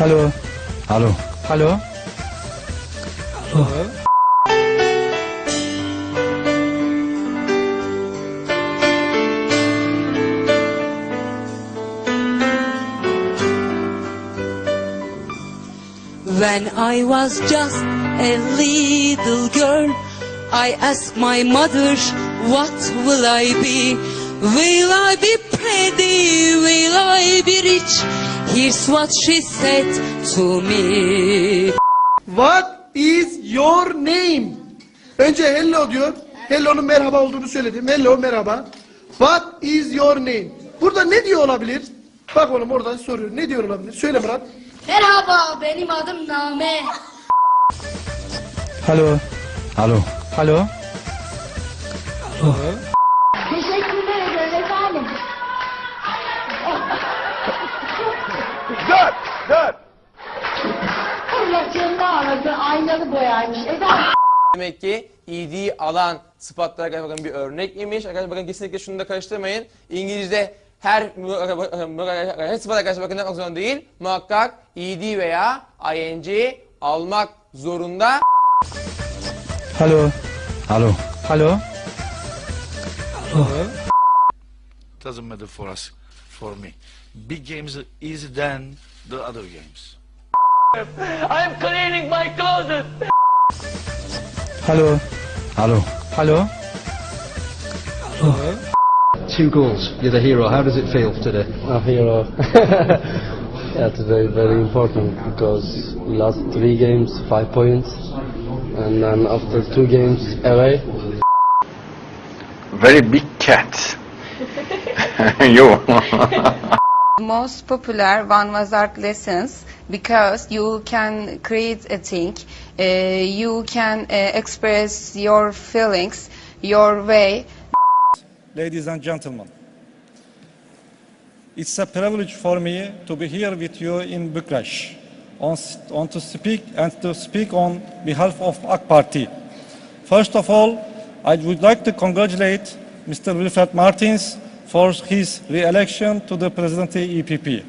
Hallo. Hallo. Hallo. When I was just a little girl, I asked my mother, what will I be? Will I be pretty? Will I be rich? Here's what she said to me. What is your name? Önce hello diyor. Hello'nun merhaba olduğunu söyledim. Hello merhaba. What is your name? Burada ne diyor olabilir? Bak oğlum oradan soruyor. Ne diyor olabilir? Söyle Murat. Merhaba, benim adım Name. Hallo. Hallo. Hallo. Teşekkürler Dur, dur. Allah canını ağladı, aynalı boyaymış. Efendim. Demek ki ED alan sıfatlar arkadaşlar bakın bir örnek imiş. Arkadaşlar bakın kesinlikle şunu da karıştırmayın. İngilizce her her sıfat arkadaşlar bakın yapmak zorunda değil. Muhakkak ED veya ING almak zorunda. Hallo. Hallo. Hallo. Doesn't matter for us, for me. Big games are easier than the other games. Hallo. Hallo. Hallo. Two goals. You're the hero. How does it feel today? a hero. yeah, it's very, very important because we lost three games, five points, and then after two games away, very big cat. you. most popular one was art lessons because you can create a thing uh, you can uh, express your feelings your way ladies and gentlemen. It's a privilege for me to be here with you in Bucharest on, on to speak and to speak on behalf of AK Party. First of all, I would like to congratulate Mr. Wilfred Martins for his re-election to the presidency EPP.